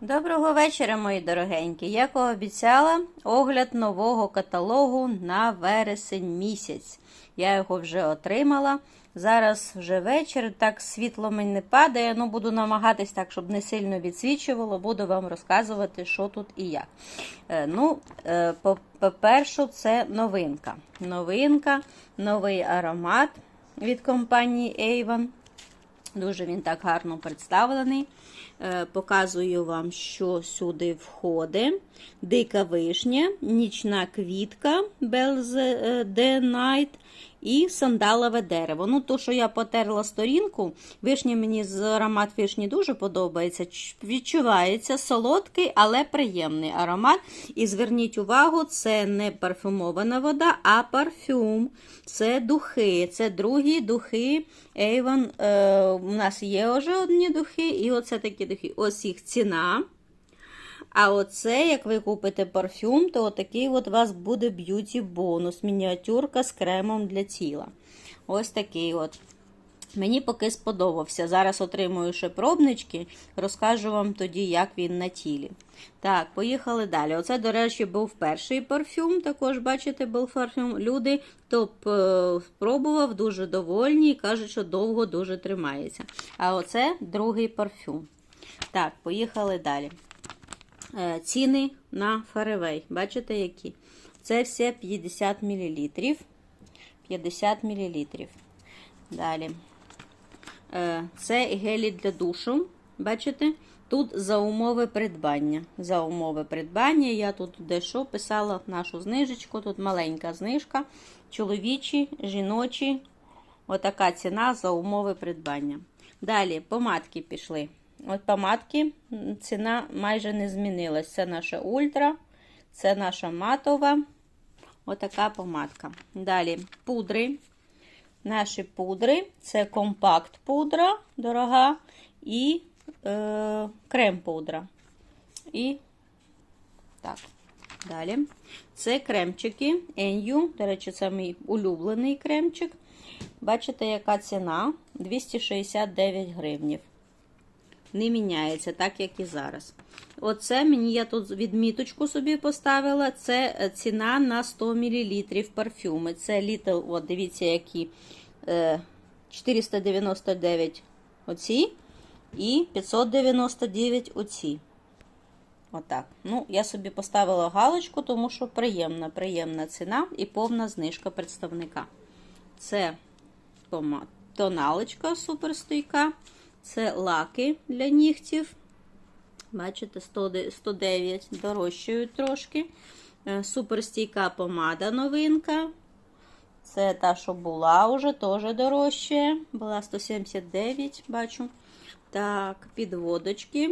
Доброго вечора, мої дорогенькі. Як обіцяла, огляд нового каталогу на вересень місяць. Я його вже отримала. Зараз вже вечір, так світло мені не падає. Ну, буду намагатись так, щоб не сильно відсвічувало. Буду вам розказувати, що тут і як. Е, ну, е, по- по-перше, це новинка. Новинка, новий аромат від компанії Avon. Дуже він так гарно представлений. Е, Показую вам, що сюди входить. Дика вишня, нічна квітка Bells The Night і сандалове дерево. Ну, то, що я потерла сторінку, вишня мені з аромат вишні дуже подобається. Відчувається солодкий, але приємний аромат. І зверніть увагу, це не парфюмована вода, а парфюм. Це духи. Це другі духи Avon. Е, у нас є вже одні духи, і оце такі духи. Ось їх ціна. А оце, як ви купите парфюм, то отакий от у вас буде б'юті бонус. Мініатюрка з кремом для тіла. Ось такий от. Мені поки сподобався. Зараз отримую ще пробнички, розкажу вам тоді, як він на тілі. Так, поїхали далі. Оце, до речі, був перший парфюм. Також, бачите, був парфюм. Люди, хто е, спробував, дуже довольні і кажуть, що довго дуже тримається. А оце другий парфюм. Так, поїхали далі. Е, Ціни на Фаревей. Бачите, які? Це все 50 мл. 50 мл. Далі. Е, Це гелі для душу. Бачите? Тут за умови придбання. За умови придбання. Я тут дещо писала нашу знижечку. Тут маленька знижка. Чоловічі, жіночі. Отака ціна за умови придбання. Далі помадки пішли. От помадки ціна майже не змінилась. Це наша ультра, це наша матова. Отака помадка. Далі пудри. Наші пудри це компакт пудра дорога і е, крем пудра. І так, далі. Це кремчики Еню. До речі, це мій улюблений кремчик. Бачите, яка ціна? 269 гривнів. Не міняється, так як і зараз. Оце мені я тут відміточку собі поставила. Це е, ціна на 100 мл парфюми. Це літл, от дивіться, які е, 499 оці і 599 оці. Отак. Ну, я собі поставила галочку, тому що приємна, приємна ціна і повна знижка представника. Це тоналочка суперстійка. Це лаки для нігтів. Бачите, 109 дорожчають трошки. Е, Суперстійка помада новинка. Це та, що була вже, теж дорожчає. Була 179, бачу. Так, підводочки.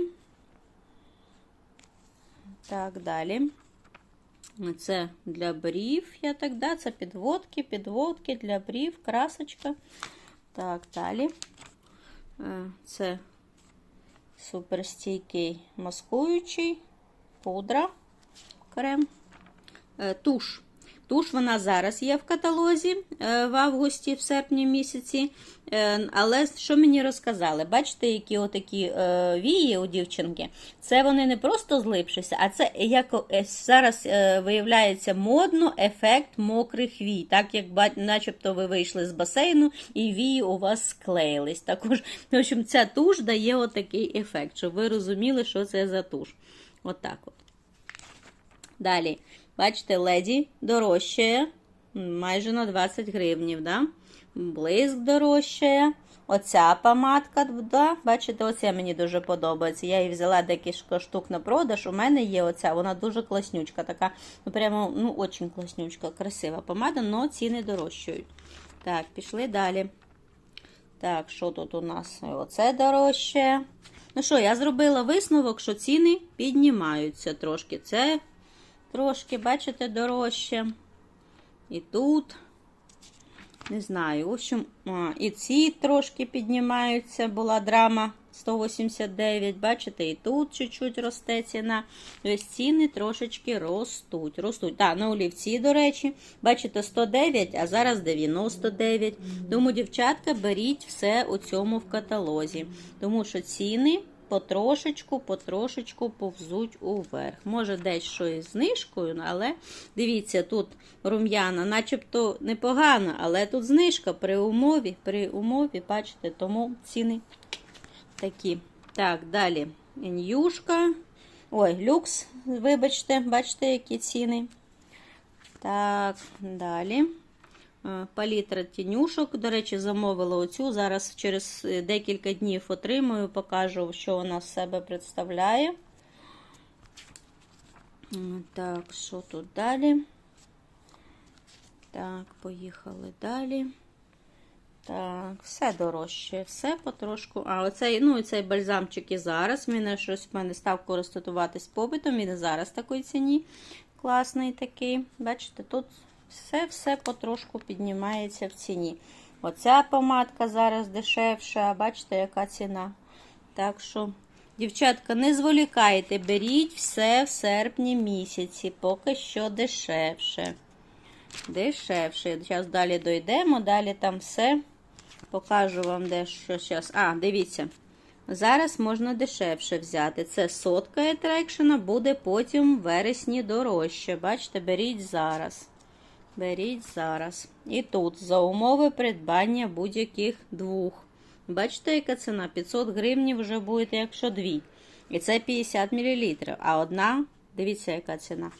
Так, далі. Це для брів, я так, да, це підводки, підводки для брів, красочка. Так, далі. Е, Це суперстійкий маскуючий, пудра, крем, Е, туш. Туш вона зараз є в каталозі е, в августі, в серпні місяці. Е, Але що мені розказали? Бачите, які отакі е, вії у дівчинки? Це вони не просто злипшися, а це як зараз виявляється модно ефект мокрих вій. Так як начебто ви вийшли з басейну і вії у вас склеїлись. Також, в общем, ця туш дає отакий ефект, щоб ви розуміли, що це за туш. Отак от. Далі, бачите, леді дорожчає майже на 20 гривнів, да? Блиск дорожчає. Оця помадка, да? бачите, оця мені дуже подобається. Я її взяла декілька штук на продаж. У мене є оця, вона дуже класнючка, така, ну прямо, ну, очень класнючка, красива помада, але ціни дорожчають. Так, пішли далі. Так, що тут у нас? Оце дорожче. Ну що, я зробила висновок, що ціни піднімаються трошки. Це трошки, бачите, дорожче. І тут, не знаю, в общем, а, і ці трошки піднімаються, була драма 189, бачите, і тут чуть-чуть росте ціна. Тобто ціни трошечки ростуть. ростуть. Так, на олівці, до речі, бачите, 109, а зараз 99. Тому, дівчатка, беріть все у цьому в каталозі. Тому що ціни потрошечку, потрошечку повзуть уверх. Може, десь що із знижкою, але дивіться, тут рум'яна, начебто непогано, але тут знижка при умові, при умові, бачите, тому ціни такі. Так, далі інюшка. Ой, люкс, вибачте, бачите, які ціни. Так, далі. Е, Палітра тінюшок. До речі, замовила оцю. Зараз через е, декілька днів отримую, покажу, що вона з себе представляє. Так, що тут далі? Так, поїхали далі. Так, все дорожче, все потрошку. А, оцей, ну, і цей бальзамчик і зараз. Він щось в мене став користуватись побитом. Він і зараз в такій ціні. Класний такий. Бачите, тут все-все потрошку піднімається в ціні. Оця помадка зараз дешевша, а бачите, яка ціна. Так що, дівчатка, не зволікайте, беріть все в серпні місяці, поки що дешевше. Дешевше. Зараз далі дойдемо, далі там все. Покажу вам дещо зараз. А, дивіться. Зараз можна дешевше взяти. Це сотка етрекшена, буде потім в вересні дорожче. Бачите, беріть зараз. Беріть зараз. І тут за умови придбання будь-яких двох. Бачите, яка ціна? 500 гривень вже буде, якщо дві. І це 50 мл. А одна, дивіться, яка ціна.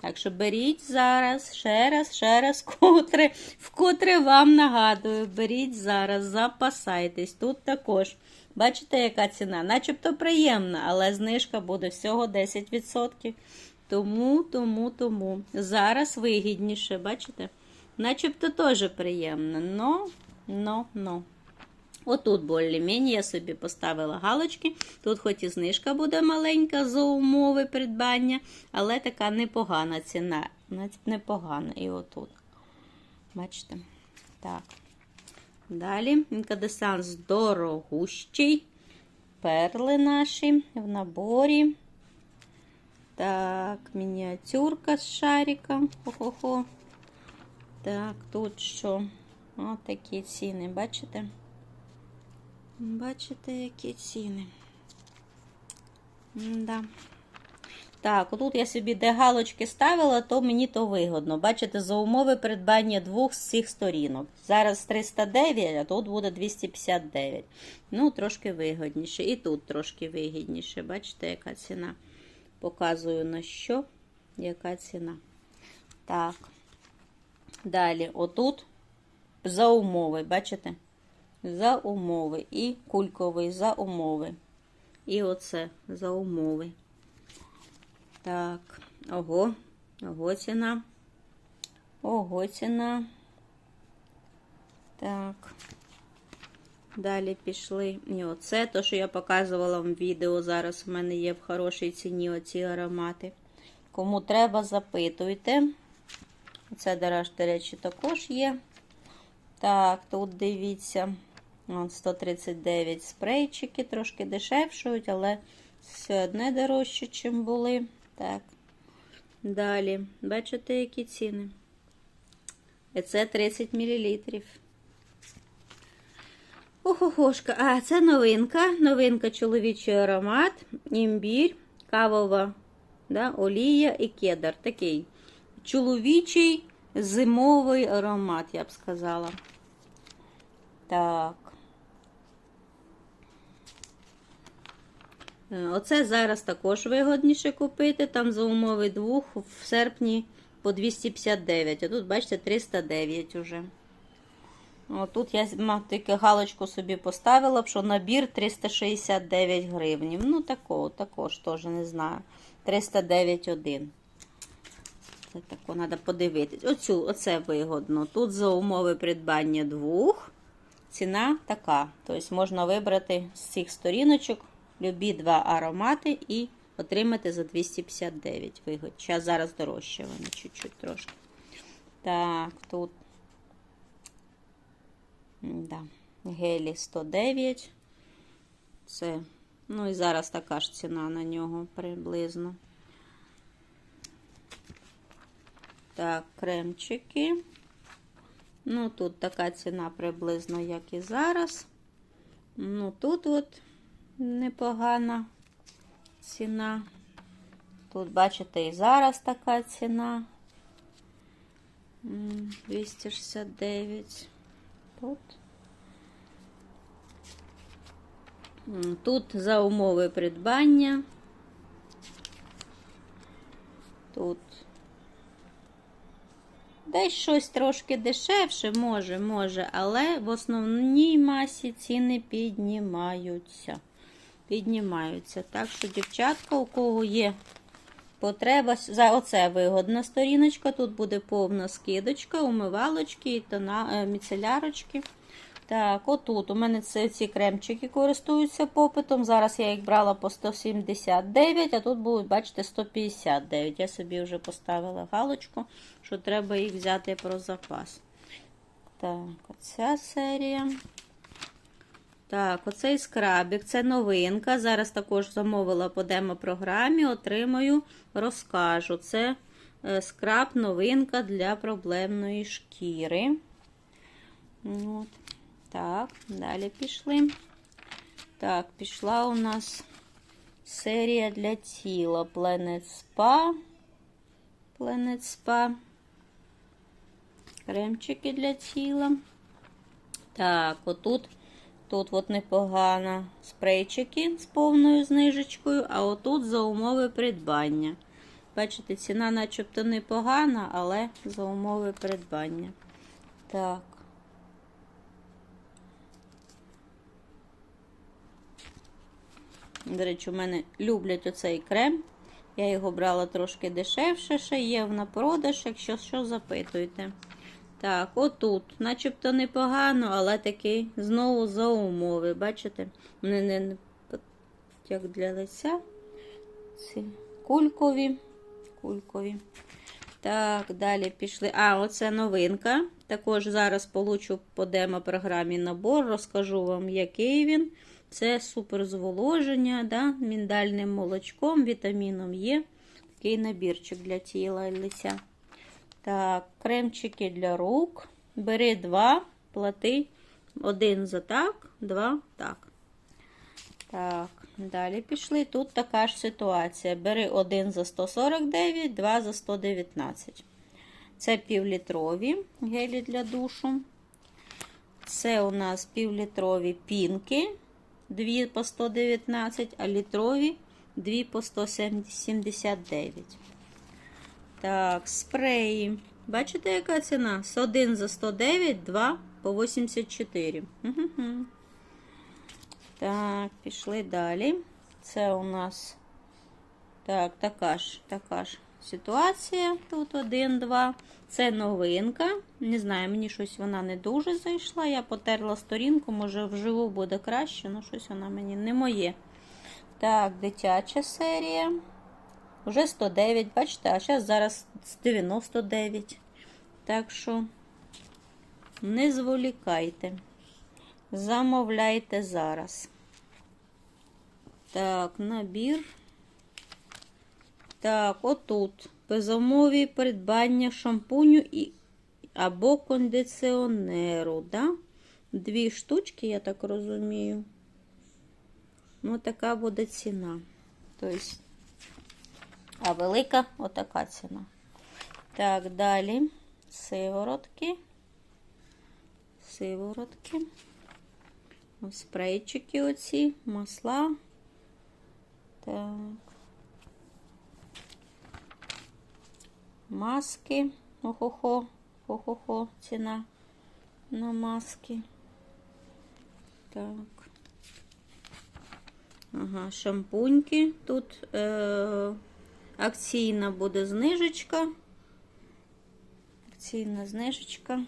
Так що беріть зараз, ще раз, ще раз, вкотре, вкотре вам нагадую, беріть зараз, запасайтесь. Тут також. Бачите, яка ціна? Начебто приємна, але знижка буде всього 10%. Тому, тому, тому. Зараз вигідніше, бачите? Начебто теж приємно. Но, но, но. Отут більш-менш я собі поставила галочки. Тут хоч і знижка буде маленька за умови придбання, але така непогана ціна. Навіть непогана. І отут. Бачите? Так. Далі інкадесанс дорогущий. Перли наші в наборі. Так, мініатюрка з шариком. Хо-хо-хо. Так, тут що? Ось такі ціни, бачите? Бачите, які ціни. Да. Так, отут я собі де галочки ставила, то мені то вигодно. Бачите, за умови придбання двох з цих сторінок. Зараз 309, а тут буде 259. Ну, трошки вигодніше. І тут трошки вигідніше. Бачите, яка ціна? Показую на що, яка ціна. Так. Далі, отут за умови, бачите? За умови. І кульковий за умови. І оце за умови. Так, ого, ого ціна. Ого ціна. Так. Далі пішли. І оце, то, що я показувала вам відео, зараз в мене є в хорошій ціні оці аромати. Кому треба, запитуйте. Це, до речі, також є. Так, тут дивіться. Вон 139 спрейчики, трошки дешевшують, але все одне дорожче, ніж були. Так. Далі, бачите, які ціни? І це 30 мл. Охохошка. А, це новинка. Новинка чоловічий аромат, імбір, кавова да, олія і кедр. Такий чоловічий зимовий аромат, я б сказала. Так. Е, Оце зараз також вигодніше купити. Там за умови двох в серпні по 259, а тут, бачите, 309 уже. Тут я тільки галочку собі поставила, що набір 369 гривень. Ну, такого, також теж не знаю. 309,1. Це тако треба подивитись. Оцю, оце вигодно. Тут за умови придбання двох. Ціна така. Тобто можна вибрати з цих сторіночок любі два аромати і отримати за 259 вигод. Зараз зараз дорожче вони чуть-чуть трошки. Так, тут да, гелі 109. Це, ну і зараз така ж ціна на нього приблизно. Так, кремчики. Ну, тут така ціна приблизно, як і зараз. Ну, тут от непогана ціна. Тут, бачите, і зараз така ціна. 269. Тут. Тут за умови придбання. Тут десь щось трошки дешевше, може, може, але в основній масі ціни піднімаються. Піднімаються. Так що, дівчатка, у кого є потреба, за оце вигодна сторіночка. Тут буде повна скидочка, умивалочки тона, е, міцелярочки. Так, отут у мене це ці кремчики користуються попитом. Зараз я їх брала по 179, а тут будуть, бачите, 159. Я собі вже поставила галочку, що треба їх взяти про запас. Так, оця серія. Так, оцей скрабік, це новинка. Зараз також замовила по демо-програмі, отримаю, розкажу. Це е, скраб новинка для проблемної шкіри. От. Так, далі пішли. Так, пішла у нас серія для тіла Planet Spa. Planet Spa. Кремчики для тіла. Так, отут. Тут от непогано спрейчики з повною знижечкою, а отут за умови придбання. Бачите, ціна начебто непогана, але за умови придбання. Так. До речі, у мене люблять оцей крем. Я його брала трошки дешевше, ще є на продаж, якщо що, запитуйте. Так, отут, начебто непогано, але такий знову за умови. Бачите? Не, не як для лиця. Ці кулькові. Кулькові. Так, далі пішли. А, оце новинка. Також зараз получу по демо-програмі набор, розкажу вам, який він. Це суперзволоження, да, міндальним молочком, вітаміном Є. Такий набірчик для тіла і лиця. Так, кремчики для рук. Бери два, плати. Один за так, два так. Так, далі пішли. Тут така ж ситуація. Бери один за 149, два за 119. Це півлітрові гелі для душу. Це у нас півлітрові пінки. 2 по 119, а літрові 2 по 179. Так, спреї. Бачите, яка ціна? З 1 за 109, 2 по 84. Угу. Так, пішли далі. Це у нас так, така ж, така ж ситуація. Тут 1, 2. Це новинка. Не знаю, мені щось вона не дуже зайшла. Я потерла сторінку, може вживу буде краще, але щось вона мені не моє. Так, дитяча серія. Уже 109, бачите, а зараз зараз 99. Так що не зволікайте. Замовляйте зараз. Так, набір. Так, отут. Безумові придбання шампуню і, або кондиціонеру. Да? Дві штучки, я так розумію. Ну, така буде ціна. Тобто, а велика отака ціна. Так, далі сиворотки. Сиворотки. Спрейчики оці, масла. Так. Маски. Охо-хо, хо-хо-хо, ціна на маски. Так. Ага, шампуньки. Тут е, акційна буде знижечка. Акційна знижечка.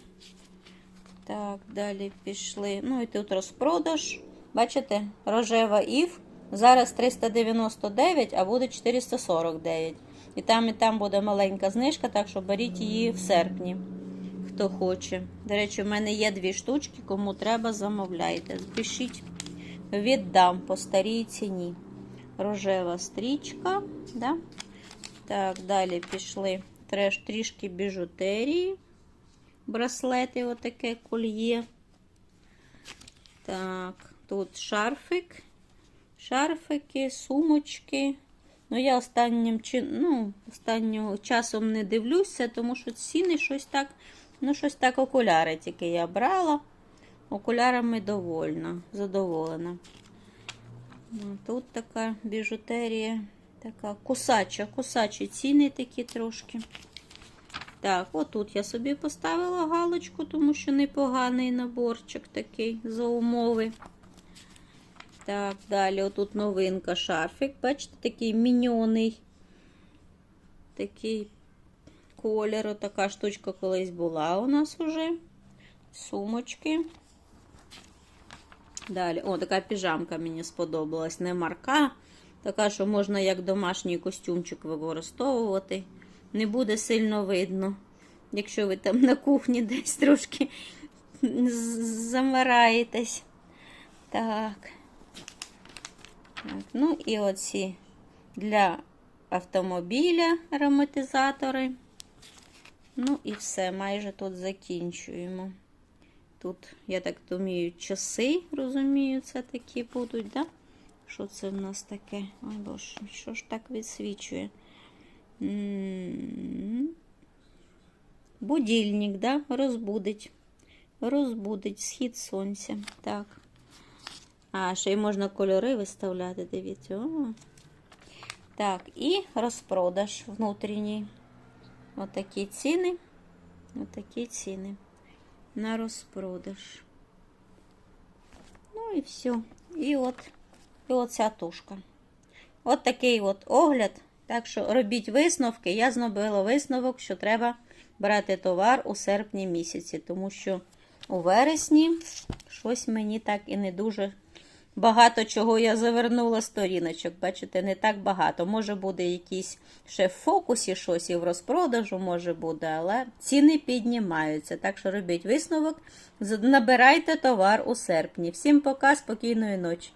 Так, далі пішли. Ну і тут розпродаж. Бачите, рожева ів. Зараз 399, а буде 449. І там, і там буде маленька знижка, так що беріть її в серпні, хто хоче. До речі, в мене є дві штучки, кому треба, замовляйте. Пишіть, віддам по старій ціні. Рожева стрічка. Да? Так, далі пішли треш, трішки біжутерії. Браслети, отаке кольє. Так, тут шарфик. шарфики, сумочки. Ну, я останнім ну, останнього часом не дивлюся, тому що ціни щось так, ну, щось так окуляри тільки я брала. Окулярами довольна, задоволена. Ну, Тут така біжутерія, така кусача, кусачі ціни такі трошки. Так, отут я собі поставила галочку, тому що непоганий наборчик такий за умови. Так, далі отут новинка шарфик. Бачите, такий міньоний. Такий колір. Отака штучка колись була у нас уже. Сумочки. Далі, о, така піжамка мені сподобалась. Не марка. Така, що можна як домашній костюмчик використовувати. Не буде сильно видно. Якщо ви там на кухні десь трошки замираєтесь. Так. Так, ну і оці для автомобіля ароматизатори. Ну і все, майже тут закінчуємо. Тут, я так думаю, часи, розумію, це такі будуть, да? Що це в нас таке? Ой, боже, що ж так відсвічує? М. Будильник, да? Розбудить. Розбудить схід сонця. Так. А, ще й можна кольори виставляти, дивіться. О. Так, і розпродаж внутрішній. Отакі ціни. Отакі ціни. На розпродаж. Ну і все. І от, і оця тушка. От такий от огляд. Так що робіть висновки. Я зробила висновок, що треба брати товар у серпні місяці, тому що у вересні щось мені так і не дуже багато чого я завернула сторіночок. Бачите, не так багато. Може буде якийсь ще в фокусі щось і в розпродажу може буде, але ціни піднімаються. Так що робіть висновок, набирайте товар у серпні. Всім пока, спокійної ночі.